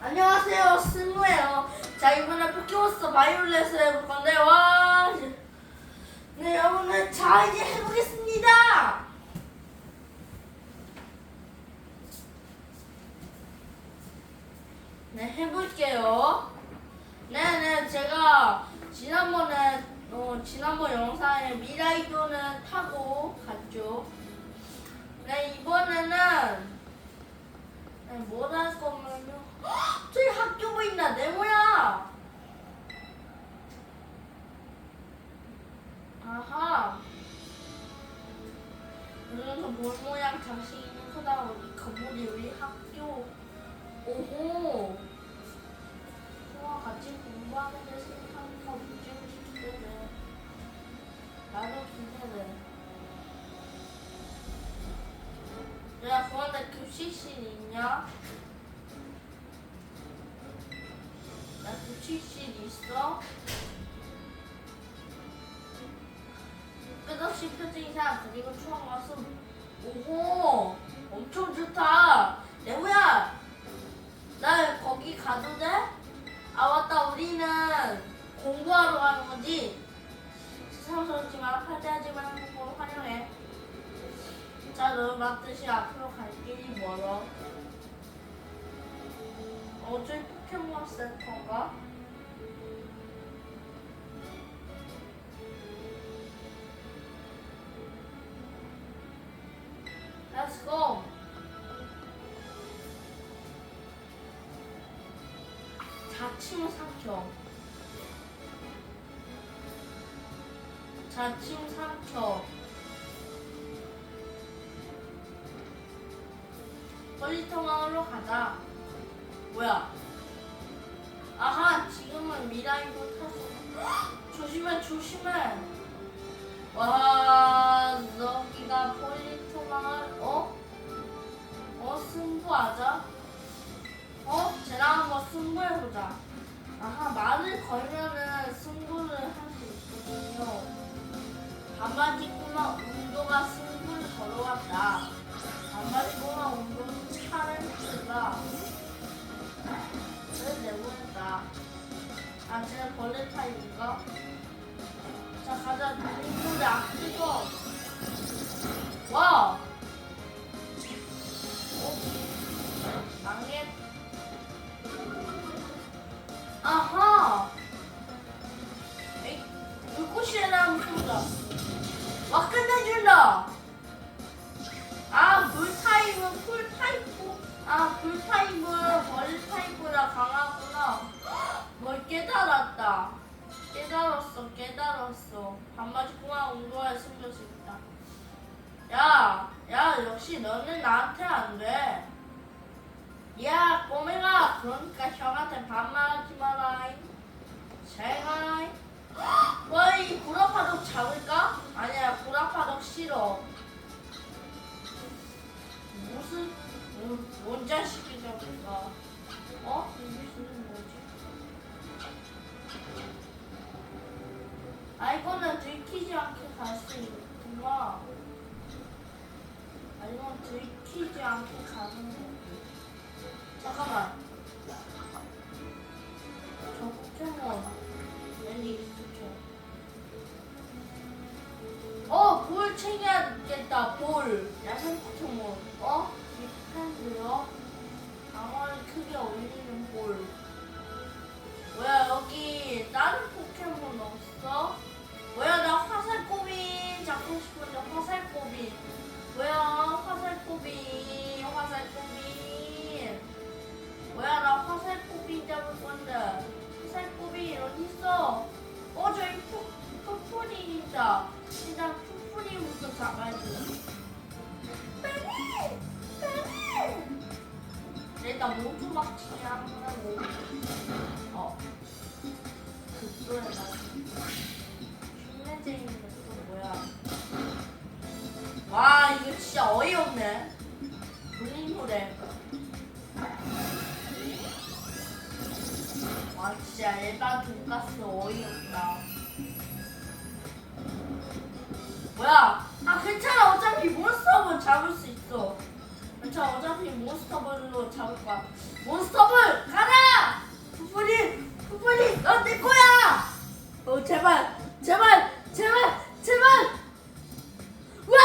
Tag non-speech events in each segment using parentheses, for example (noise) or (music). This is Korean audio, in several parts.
안녕하세요, 승우예요. 자, 이번에 포켓몬스터 바이올렛을 해볼 건데, 와. 이제- 네, 여러분들, 자, 이제 해보겠습니다. 네, 해볼게요. 네네, 제가 지난번에, 어, 지난번 영상에 미라이도는 타고 갔죠. 네, 이번에는 네, 뭘할 거면요. 헉! 저기 학교 보인다. 네모야. 아하. 그래서 볼 모양 장식 있는 거다 우리 건물이 우리 학교. 오호. 저와 같이 공부하는 데생 급식실 있냐? 나 급식실 있어? 끝없이 펴진 이상 그리고 추억 와서 오호 엄청 좋다 내우야 나 거기 가도 돼? 아 맞다 우리는 공부하러 가는 거지 세상스럽지만 파티하지 말고 활용해 자, 너 맞듯이 앞으로 갈 길이 멀어. 어, 저기 포켓몬 센터인가? Let's go. 자침 삼켜. 자침 삼켜. 폴리토마을로 가자. 뭐야? 아하, 지금은 미라이도 타서. (gasps) 조심해, 조심해. 와, 여기가 폴리토마을, 어? 어, 승부하자. 어? 쟤랑 한번 승부해보자. 아하, 말을 걸면은 승부를 할 수 있거든요. 반바지 꼬마 운도가 승부를 걸어왔다. 반바지 꼬마 운동은 쓰다. 그래 내보냈다. 아, 쟤 벌레 타입인가? 자, 가자. 눈물이 안 뜨거. 와! 역시 너는 나한테 안 돼. 야, 꼬맹아, 그러니까 형한테 반말하지 마라. 제가이. 와, 이 구라파덕 잡을까? 아니야, 구라파덕 싫어. 무슨 뭐, 뭔 자식이 잡을까? 어? 어 제발 제발 제발 제발 와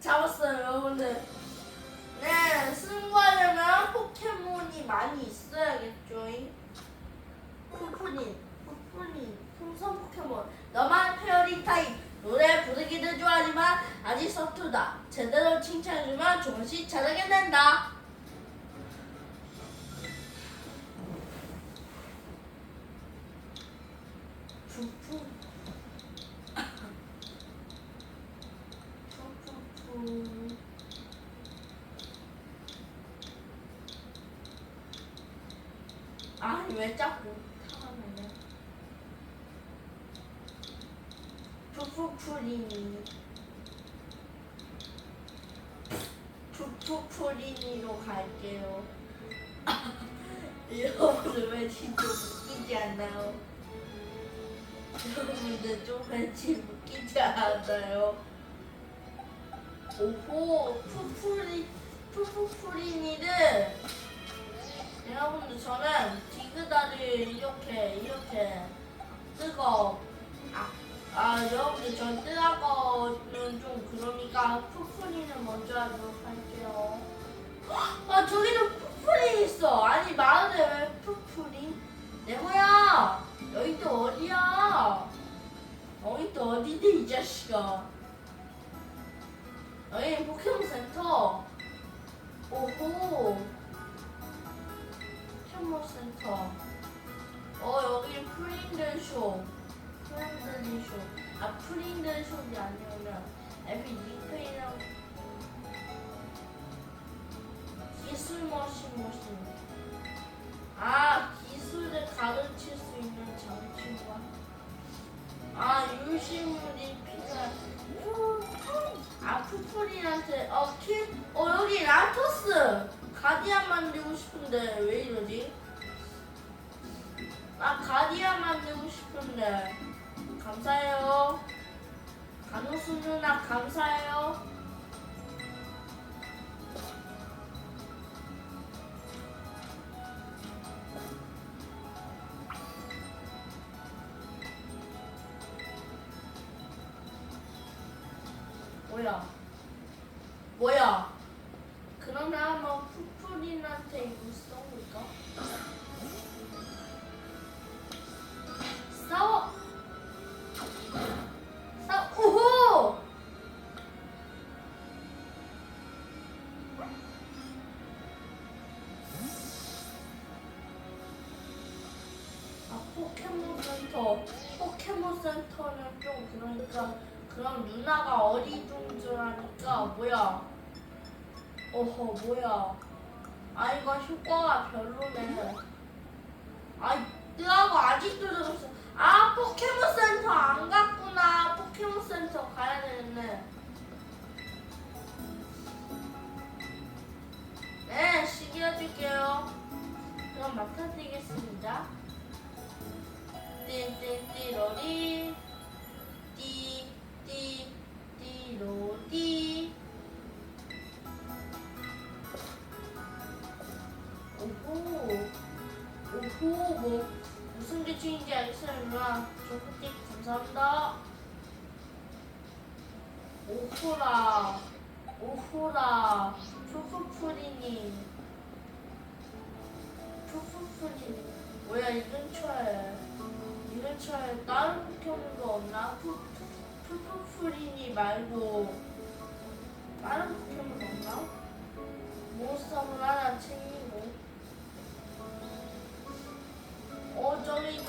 잡았어요 여러분들 네 승부하려면 포켓몬이 많이 있어야겠죠 푸푸리 푸푸리 풍선 포켓몬 너만 페어리 타입 노래 부르기도 좋아하지만 아직 서투다 제대로 칭찬해주면 조금씩 잘하게 된다 푸푸 푸푸푸 아니 왜 자꾸 타가면요 푸푸푸리니 푸푸푸리니로 갈게요 (laughs) 여러분들 왜 진짜 웃기지 않나요? 여러분들 좀 왠지 웃기지 않아요? 오호 푸푸리 푸푸푸리니를 여러분들 저는 디그다를 이렇게 이렇게 뜨거 아, 아 여러분들 전 뜨거는 좀 그러니까 푸푸리는 먼저 하도록 할게요. 아 저기도 푸푸리 있어. 아니 마을에 왜 푸푸리 네모야 여기 또 어디야? 여기 또 어디데 이 자식아? 여기 포켓몬 센터. 오호. 포켓몬 센터. 어 여기 프린들 쇼. 프린들쇼. 아 프린들쇼이 아니면 에피 닉페이랑 기술 머신 머신. 아 기술을 가르칠 수 있는 장치가. 아 유시물이 필요한. 아 푸풀이한테 어키어 여기 라토스 가디안 만들고 싶은데 왜 이러지? 아 가디안 만들고 싶은데 감사해요. 간호수 누나 감사해요. 뭐야? 뭐야? 그럼 나 한번 푸푸린한테 이거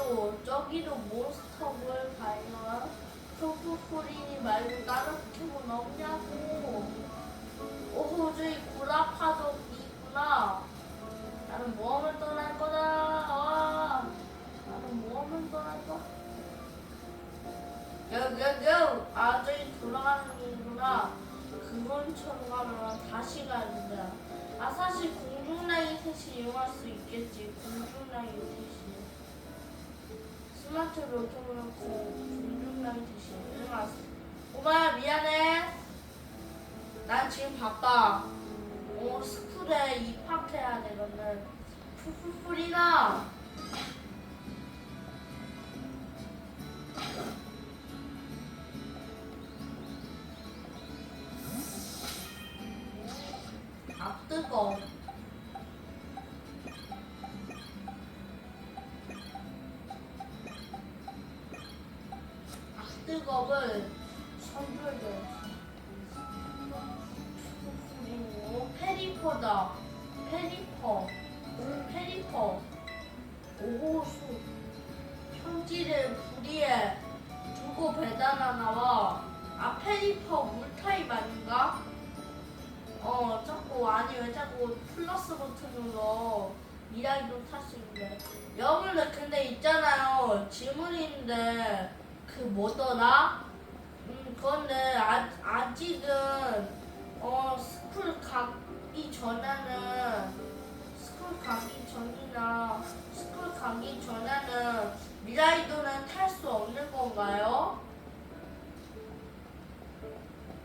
저기도 몬스터볼 발견. 푸푸푸리니 말고 다른 포켓몬 없냐고. 오호 저기 구라파도 있구나. 나는 모험을 떠날 거다. 와, 나는 모험을 떠날 거다 여여여 아 저기 돌아가는 길이구나. 그건처럼 가면 다시 가야 된다. 아 사실 공중라인 셋이 이용할 수 있겠지. 공중라인 셋이 스마트 공중라인 셋이 이용할 수 오마야 미안해 난 지금 바빠. 어, 스쿨에 입학해야 되거든. 푸푸풀이나. 아, 뜨 전에는, 스쿨 가기 전이나, 스쿨 가기 전에는 미라이도는 탈 수 없는 건가요?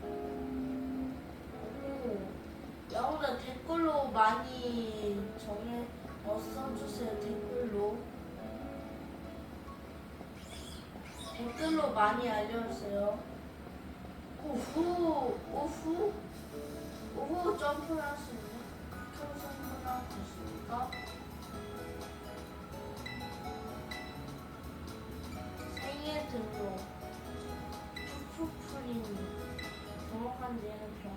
오, 여러분들 댓글로 많이 정해 어, 써주세요 댓글로. 댓글로 많이 알려주세요. 오후 오후 오후 점프를 할수할수 있을까? 생애 등록 푸푸푸리니 정확한 내는 병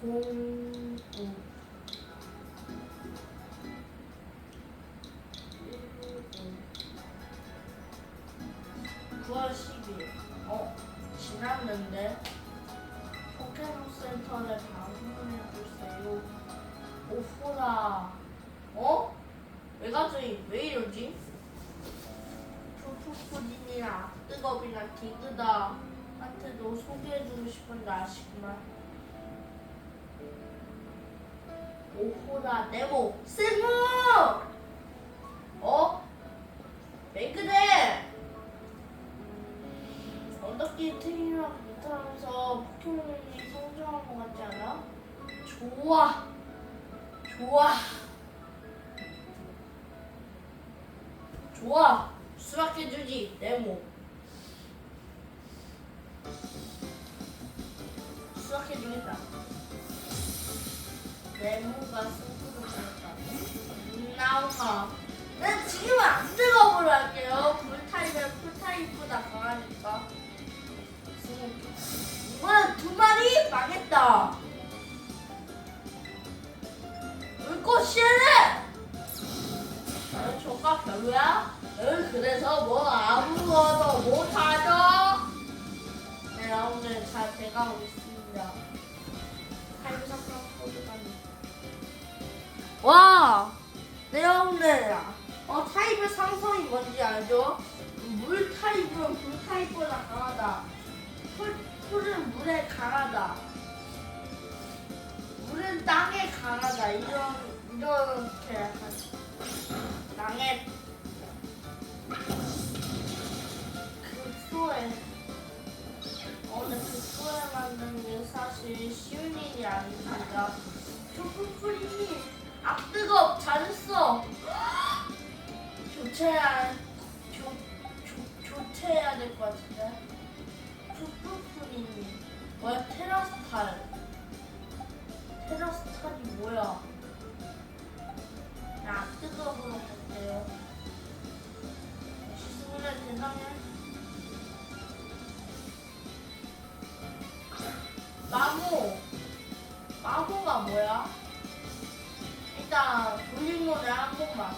공구 좋아. 수락해주지 네모 수락해주겠다. 네모가 승부를 걸었다. 나오마 난 지금 안 뜨거워로 할게요. 불타입은 풀타입보다 강하니까. 이번엔 두 마리 망했다. 물꽃이 네 어, 조가 별로야? 응, 그래서 뭐 아무것도 못하죠? 네, 여러분들 잘 돼가고 있습니다. 상상 포즈가니. 와! 네, 여러분들. 어, 타입의 상성이 뭔지 알죠? 물 타입은 불 타입보다 강하다. 풀, 풀은 물에 강하다. 물은 땅에 강하다. 이런, 이렇게 약간. 땅에 그 표에 어, 근데 그 표에 만드는 게 사실 쉬운 일이 아닙니다. 초코프리님 아 뜨거 잘했어. 교체해야 교, 교, 교체해야 될 것 같은데. 초코프리님 뭐야 테라스 탈 테라스 탈이 뭐야? 야 뜨거워 볼게요. 수분을 대상해. 마모. 마모가 뭐야? 일단 돌림 노래 한 번만.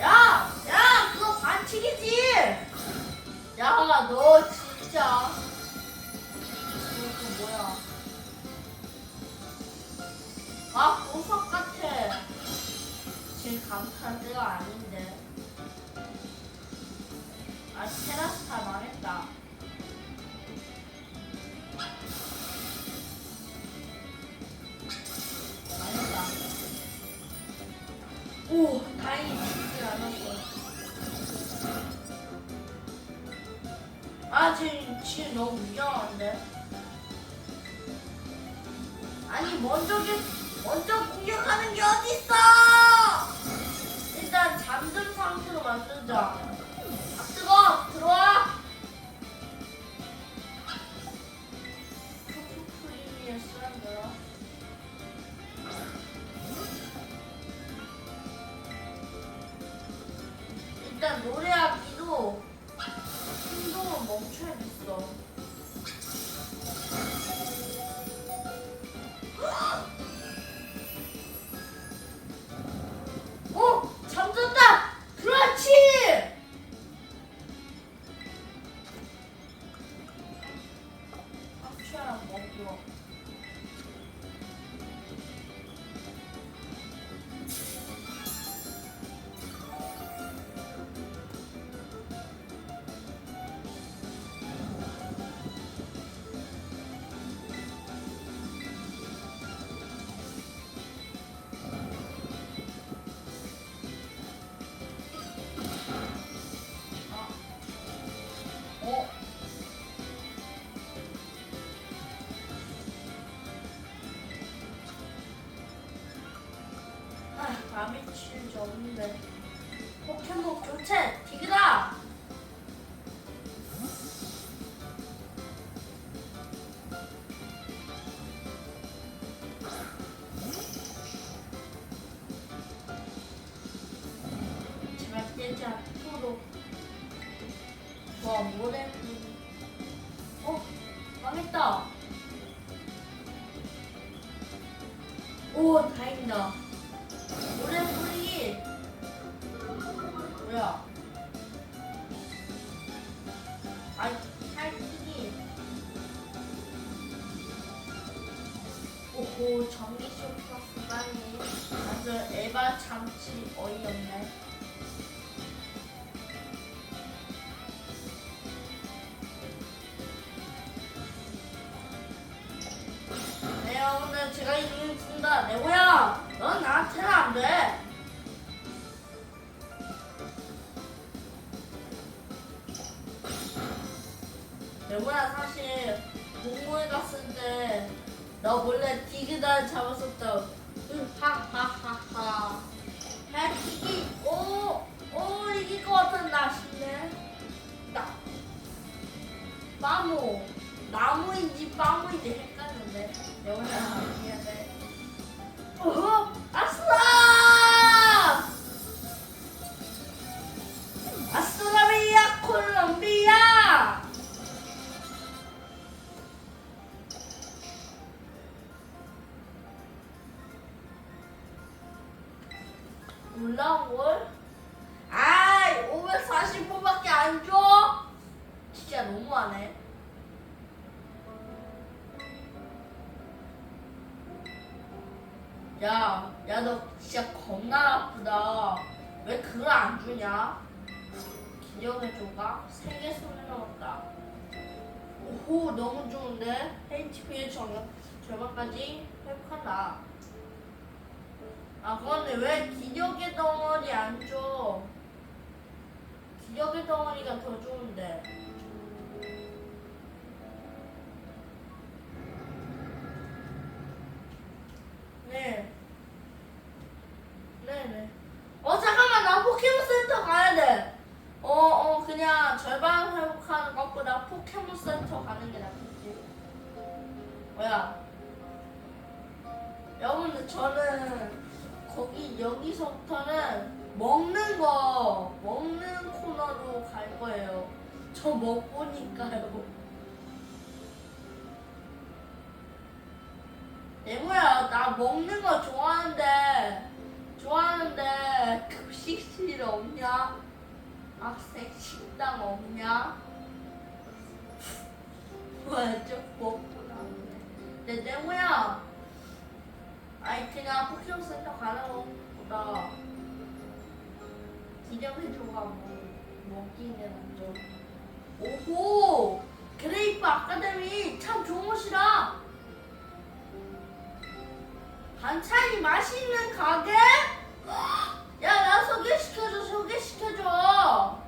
야! 야! 그거 반칙이지! 야, 너 진짜. 감탄 때가 아닌데. 아, 테라스타 망했다. 망했다. 오, 다행히 죽지 않았어. 아, 지금, 지금 너무 위험한데? 아니, 먼저, 먼저 공격하는 게 어딨어! 잠든 상태로 만들자. 아, 뜨거! 들어와! 했다 오, 다행이다. 연의 조각 세개 손에 넣었다. 오호 너무 좋은데 HP의 정역 절반까지 회복한다. 아 그런데 왜 기력의 덩어리 안 줘? 기력의 덩어리가 더 좋은데. 애모야? 나 먹는 거 좋아하는데 좋아하는데 급식실 없냐? 학생 식당 없냐? 왜좀 먹고 나오네. 내 네모야? 아이 그냥 폭식센터 가는 것보다 기념해줘가 뭐 먹기는 좀. 오호! 그레이프 아카데미 참 좋은 곳이라 반찬이 맛있는 가게? (gasps) 야, 나 소개시켜줘, 소개시켜줘.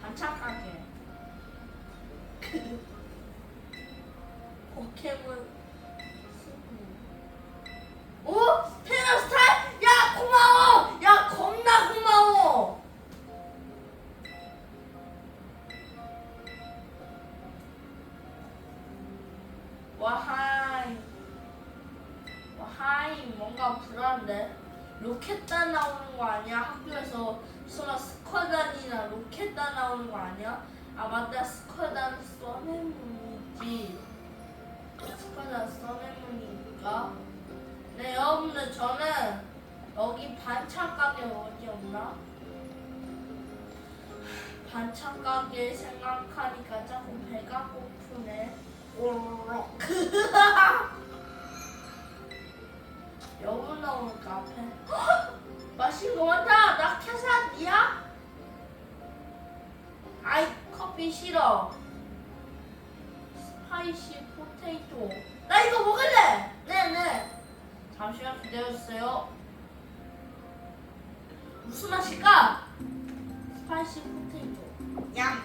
반찬 가게. (laughs) 포켓몬. 오, 테라 커피 싫어. 스파이시 포테이토. 나 이거 먹을래! 네네. 잠시만 기다려주세요. 무슨 맛일까? 스파이시 포테이토. 양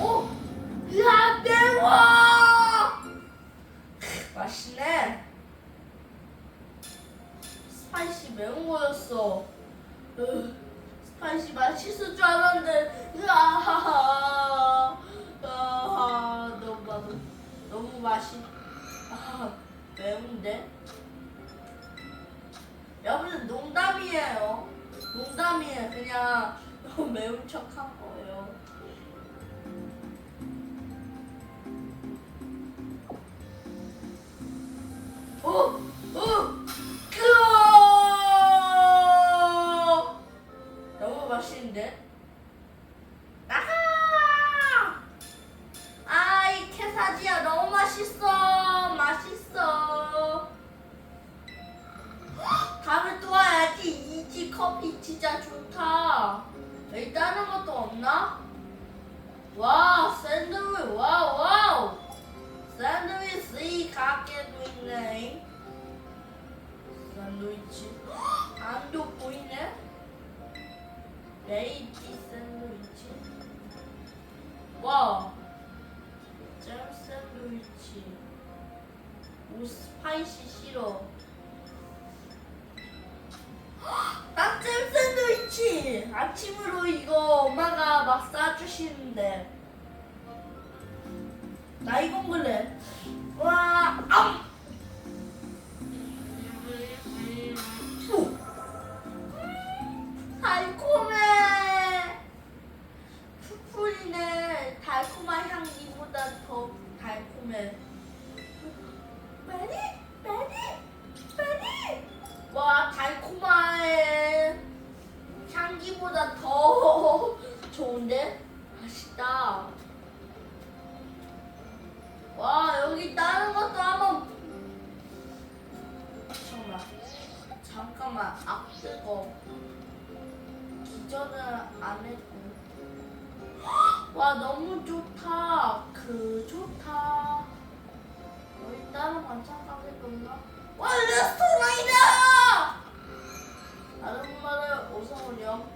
오! 으아 매워! 맛있네. 스파이시 매운 거였어. 으, 스파이시 맛있을 줄 알았는데 으아하하. 으아하. 너무 너무 너무 맛이 아 매운데? 여러분 농담이에요. 농담이에요. 그냥 매운 거 아침으로 이거 엄마가 막 싸주시는데. 나 이거 먹을래. 와, 암! 기절을 안 했고. 와 너무 좋다. 그 좋다. 여기 다른 반찬 가게도 없나? 와 레스토랑이다. 아줌마들 어서 오렴.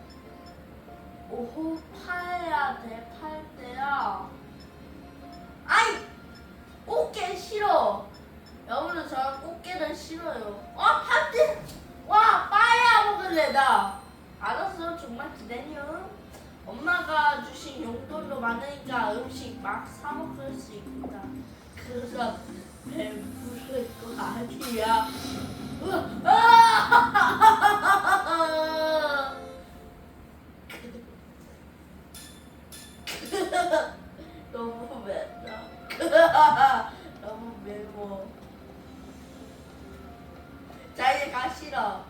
오후 팔야 돼, 팔 때야. 아이 꽃게 싫어. 여러분들 저는 꽃게를 싫어요. 와 파티. 와 빠야 먹을래 나. 알았어 정말 기다려. 엄마가 주신 용돈도 많으니까 음식 막 사 먹을 수 있다. 그래서 배부를 거 아니야. 너무 (laughs) 맵다. 너무 매워. 자 이제 가시라.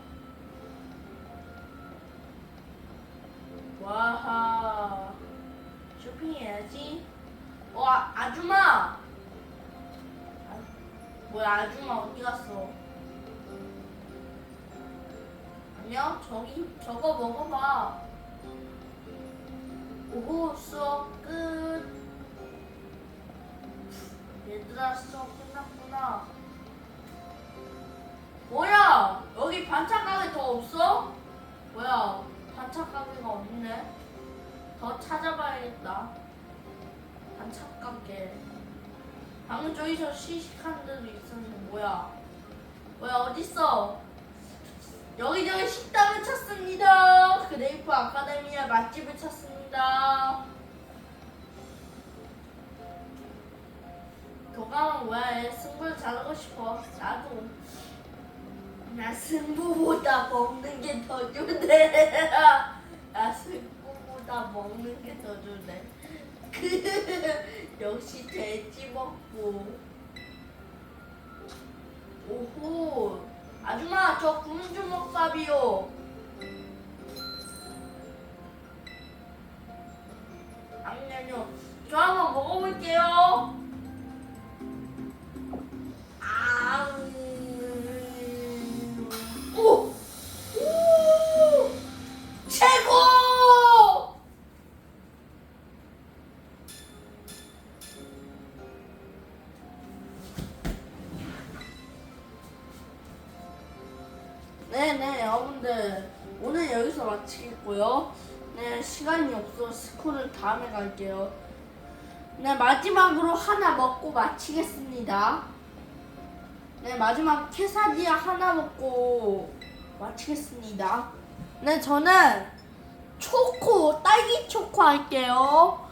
뭐야 아줌마 어디 갔어 안녕 저기 저거 먹어봐 오호 수업 끝 얘들아 수업 끝났구나 뭐야? 여기 반찬 가게 더 없어? 뭐야? 반찬 가게가 없네. 더 찾아봐야겠다. 반찬 가게. 방금 저기서 시식하는 데도 있었는데 뭐야? 뭐야 어딨어? 여기저기 식당을 찾습니다. 그레이프 아카데미아 맛집을 찾습니다. 도감은 왜 승부를 잘하고 싶어? 나도. 나 승부보다 먹는 게 더 좋네. (laughs) 나 승부보다 먹는 게 더 좋네. (laughs) 역시 돼지 먹고. 오호. 아줌마 저 굶주먹밥이요. 아니요. 저 한번 먹어볼게요. 아, 네네 여러분들 오늘 여기서 마치겠고요. 네 시간이 없어 스쿨을 다음에 갈게요. 네 마지막으로 하나 먹고 마치겠습니다. 네 마지막 케사디아 하나 먹고 마치겠습니다. 네 저는 초코 딸기 초코 할게요.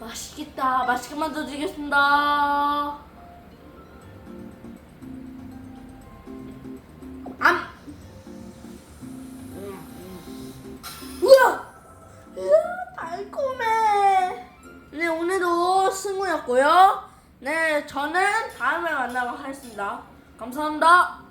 맛있겠다. 맛있게 만들어드리겠습니다. 저는 다음에 만나고 하겠습니다. 감사합니다.